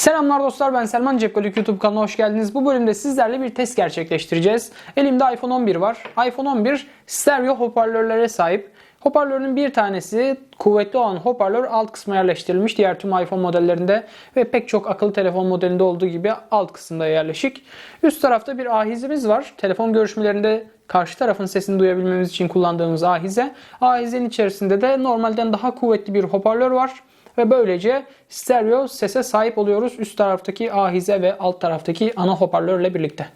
Selamlar dostlar ben Selman Cepkolik YouTube kanalına hoş geldiniz. Bu bölümde sizlerle bir test gerçekleştireceğiz. Elimde iPhone 11 var. iPhone 11 stereo hoparlörlere sahip. Hoparlörün bir tanesi kuvvetli olan hoparlör alt kısma yerleştirilmiş. Diğer tüm iPhone modellerinde ve pek çok akıllı telefon modelinde olduğu gibi alt kısımda yerleşik. Üst tarafta bir ahizemiz var. Telefon görüşmelerinde karşı tarafın sesini duyabilmemiz için kullandığımız ahize. Ahizenin içerisinde de normalden daha kuvvetli bir hoparlör var. Ve böylece stereo sese sahip oluyoruz üst taraftaki ahize ve alt taraftaki ana hoparlörle birlikte.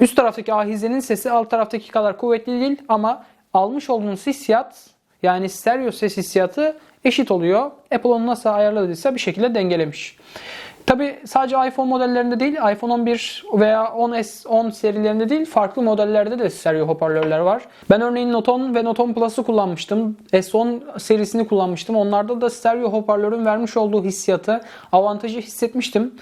Üst taraftaki ahizenin sesi alt taraftaki kadar kuvvetli değil ama almış olduğunuz hissiyat yani stereo ses hissiyatı eşit oluyor. Apple onu nasıl ayarladıysa bir şekilde dengelemiş. Tabi sadece iPhone modellerinde değil, iPhone 11 veya 10s 10 serilerinde değil, farklı modellerde de stereo hoparlörler var. Ben örneğin Note 10 ve Note 10 Plus'ı kullanmıştım. S10 serisini kullanmıştım. Onlarda da stereo hoparlörün vermiş olduğu hissiyatı, avantajı hissetmiştim.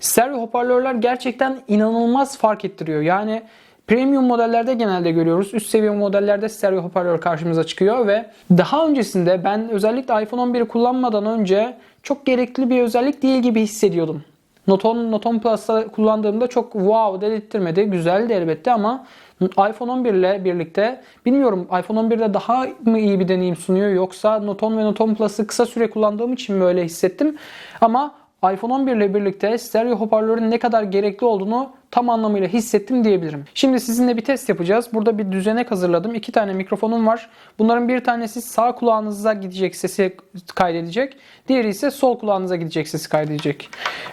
Stereo hoparlörler gerçekten inanılmaz fark ettiriyor. Yani Premium modellerde genelde görüyoruz. Üst seviye modellerde stereo hoparlör karşımıza çıkıyor ve daha öncesinde ben özellikle iPhone 11'i kullanmadan önce çok gerekli bir özellik değil gibi hissediyordum. Note 10, Note 10 Plus'ta kullandığımda çok wow dedirtmedi. Güzeldi elbette ama iPhone 11 ile birlikte bilmiyorum iPhone 11'de daha mı iyi bir deneyim sunuyor yoksa Note 10 ve Note 10 Plus'ı kısa süre kullandığım için mi öyle hissettim. Ama iPhone 11 ile birlikte stereo hoparlörün ne kadar gerekli olduğunu tam anlamıyla hissettim diyebilirim. Şimdi sizinle bir test yapacağız. Burada bir düzenek hazırladım. İki tane mikrofonum var. Bunların bir tanesi sağ kulağınıza gidecek sesi kaydedecek. Diğeri ise sol kulağınıza gidecek sesi kaydedecek.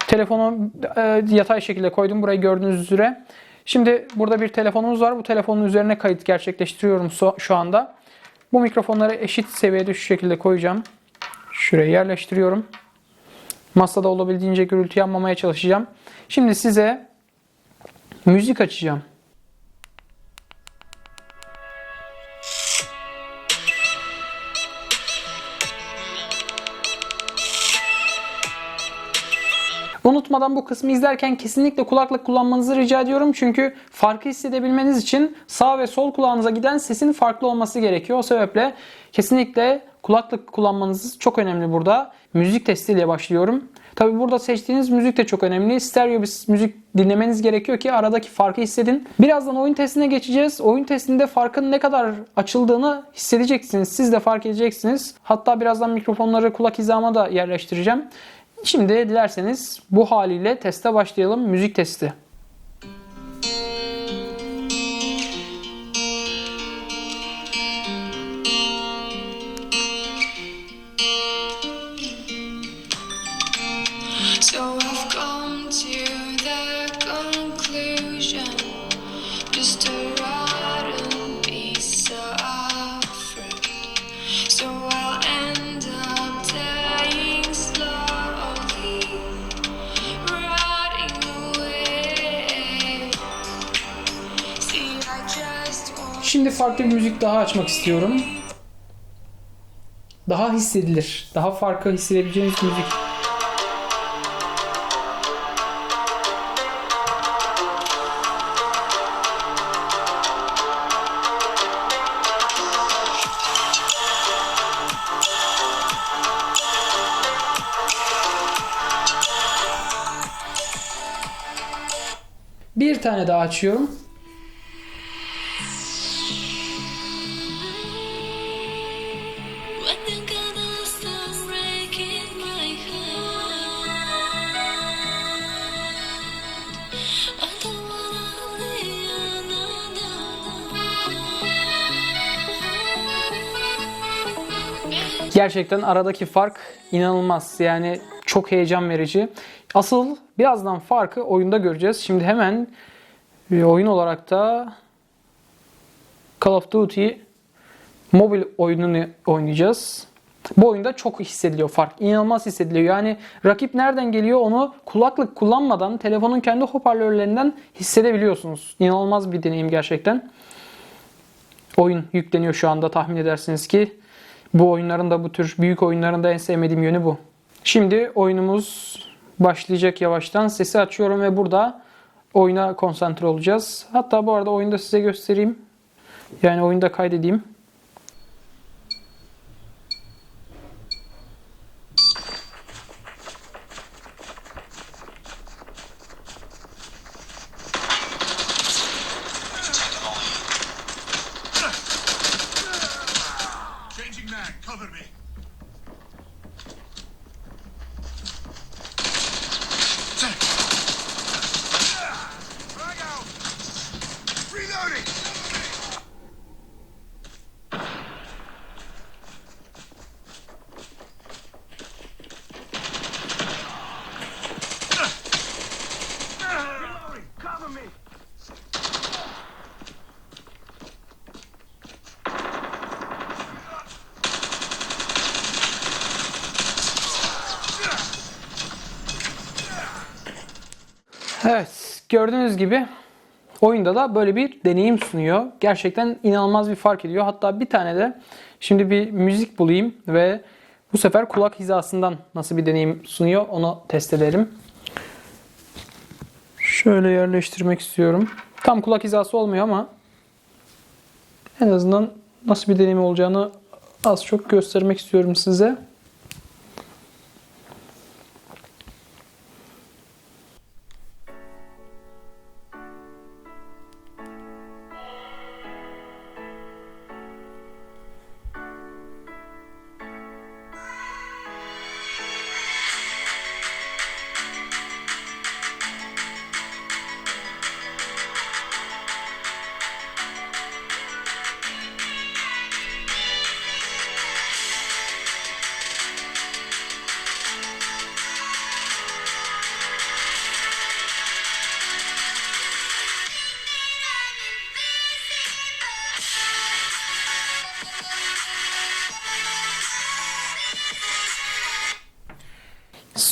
Telefonu e, yatay şekilde koydum. Burayı gördüğünüz üzere. Şimdi burada bir telefonumuz var. Bu telefonun üzerine kayıt gerçekleştiriyorum şu anda. Bu mikrofonları eşit seviyede şu şekilde koyacağım. Şuraya yerleştiriyorum. Masada olabildiğince gürültü yapmamaya çalışacağım. Şimdi size müzik açacağım. Unutmadan bu kısmı izlerken kesinlikle kulaklık kullanmanızı rica ediyorum. Çünkü farkı hissedebilmeniz için sağ ve sol kulağınıza giden sesin farklı olması gerekiyor. O sebeple kesinlikle kulaklık kullanmanız çok önemli burada. Müzik testiyle başlıyorum. Tabi burada seçtiğiniz müzik de çok önemli. Stereo bir müzik dinlemeniz gerekiyor ki aradaki farkı hissedin. Birazdan oyun testine geçeceğiz. Oyun testinde farkın ne kadar açıldığını hissedeceksiniz. Siz de fark edeceksiniz. Hatta birazdan mikrofonları kulak hizama da yerleştireceğim. Şimdi dilerseniz bu haliyle teste başlayalım. Müzik testi. Şimdi farklı bir müzik daha açmak istiyorum. Daha hissedilir. Daha farkı hissedebileceğiniz müzik. Bir tane daha açıyorum. Gerçekten aradaki fark inanılmaz. Yani çok heyecan verici. Asıl birazdan farkı oyunda göreceğiz. Şimdi hemen oyun olarak da Call of Duty mobil oyununu oynayacağız. Bu oyunda çok hissediliyor fark. İnanılmaz hissediliyor. Yani rakip nereden geliyor onu kulaklık kullanmadan telefonun kendi hoparlörlerinden hissedebiliyorsunuz. İnanılmaz bir deneyim gerçekten. Oyun yükleniyor şu anda tahmin edersiniz ki. Bu oyunların da bu tür büyük oyunların da en sevmediğim yönü bu. Şimdi oyunumuz başlayacak yavaştan. Sesi açıyorum ve burada oyuna konsantre olacağız. Hatta bu arada oyunda size göstereyim. Yani oyunda kaydedeyim. Evet, gördüğünüz gibi oyunda da böyle bir deneyim sunuyor. Gerçekten inanılmaz bir fark ediyor. Hatta bir tane de şimdi bir müzik bulayım ve bu sefer kulak hizasından nasıl bir deneyim sunuyor onu test edelim. Şöyle yerleştirmek istiyorum. Tam kulak hizası olmuyor ama en azından nasıl bir deneyim olacağını az çok göstermek istiyorum size.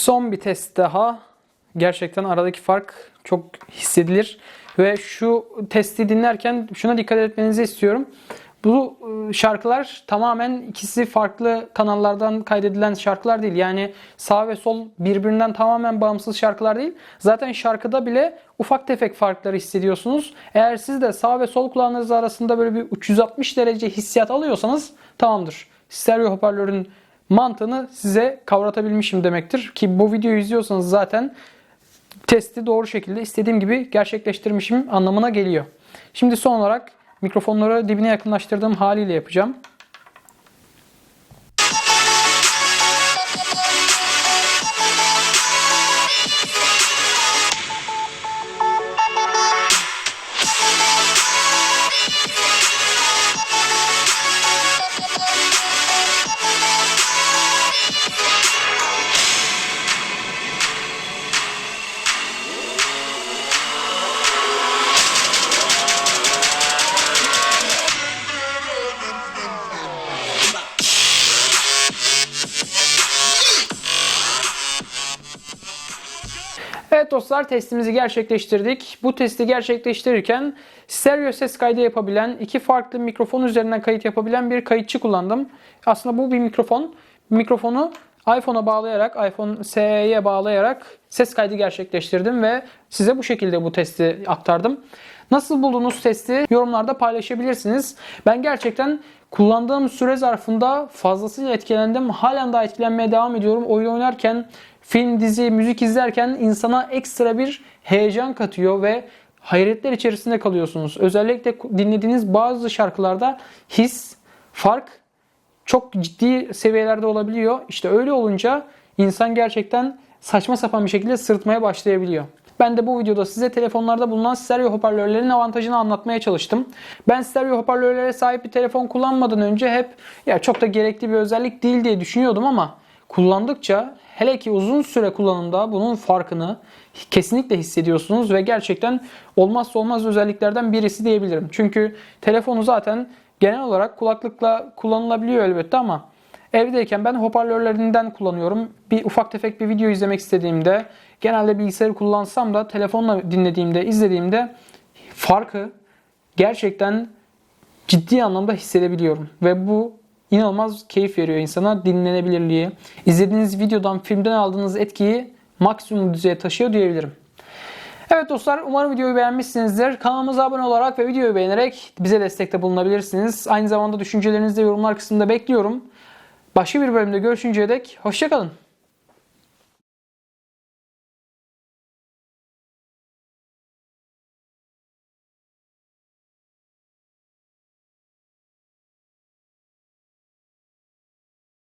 Son bir test daha. Gerçekten aradaki fark çok hissedilir. Ve şu testi dinlerken şuna dikkat etmenizi istiyorum. Bu e, şarkılar tamamen ikisi farklı kanallardan kaydedilen şarkılar değil. Yani sağ ve sol birbirinden tamamen bağımsız şarkılar değil. Zaten şarkıda bile ufak tefek farkları hissediyorsunuz. Eğer siz de sağ ve sol kulağınız arasında böyle bir 360 derece hissiyat alıyorsanız tamamdır. Stereo hoparlörün mantığını size kavratabilmişim demektir. Ki bu videoyu izliyorsanız zaten testi doğru şekilde istediğim gibi gerçekleştirmişim anlamına geliyor. Şimdi son olarak mikrofonları dibine yakınlaştırdığım haliyle yapacağım. Evet dostlar testimizi gerçekleştirdik. Bu testi gerçekleştirirken stereo ses kaydı yapabilen, iki farklı mikrofon üzerinden kayıt yapabilen bir kayıtçı kullandım. Aslında bu bir mikrofon. Mikrofonu iPhone'a bağlayarak, iPhone SE'ye bağlayarak ses kaydı gerçekleştirdim ve size bu şekilde bu testi aktardım. Nasıl buldunuz testi? Yorumlarda paylaşabilirsiniz. Ben gerçekten kullandığım süre zarfında fazlasıyla etkilendim. Halen daha etkilenmeye devam ediyorum. Oyun oynarken, film, dizi, müzik izlerken insana ekstra bir heyecan katıyor ve hayretler içerisinde kalıyorsunuz. Özellikle dinlediğiniz bazı şarkılarda his, fark çok ciddi seviyelerde olabiliyor. İşte öyle olunca insan gerçekten saçma sapan bir şekilde sırıtmaya başlayabiliyor. Ben de bu videoda size telefonlarda bulunan stereo hoparlörlerin avantajını anlatmaya çalıştım. Ben stereo hoparlörlere sahip bir telefon kullanmadan önce hep ya çok da gerekli bir özellik değil diye düşünüyordum ama kullandıkça hele ki uzun süre kullanımda bunun farkını kesinlikle hissediyorsunuz ve gerçekten olmazsa olmaz özelliklerden birisi diyebilirim. Çünkü telefonu zaten genel olarak kulaklıkla kullanılabiliyor elbette ama evdeyken ben hoparlörlerinden kullanıyorum. Bir ufak tefek bir video izlemek istediğimde genelde bilgisayarı kullansam da telefonla dinlediğimde, izlediğimde farkı gerçekten ciddi anlamda hissedebiliyorum. Ve bu inanılmaz keyif veriyor insana dinlenebilirliği. İzlediğiniz videodan, filmden aldığınız etkiyi maksimum düzeye taşıyor diyebilirim. Evet dostlar umarım videoyu beğenmişsinizdir. Kanalımıza abone olarak ve videoyu beğenerek bize destekte bulunabilirsiniz. Aynı zamanda düşüncelerinizi de yorumlar kısmında bekliyorum. Başka bir bölümde görüşünceye dek hoşçakalın.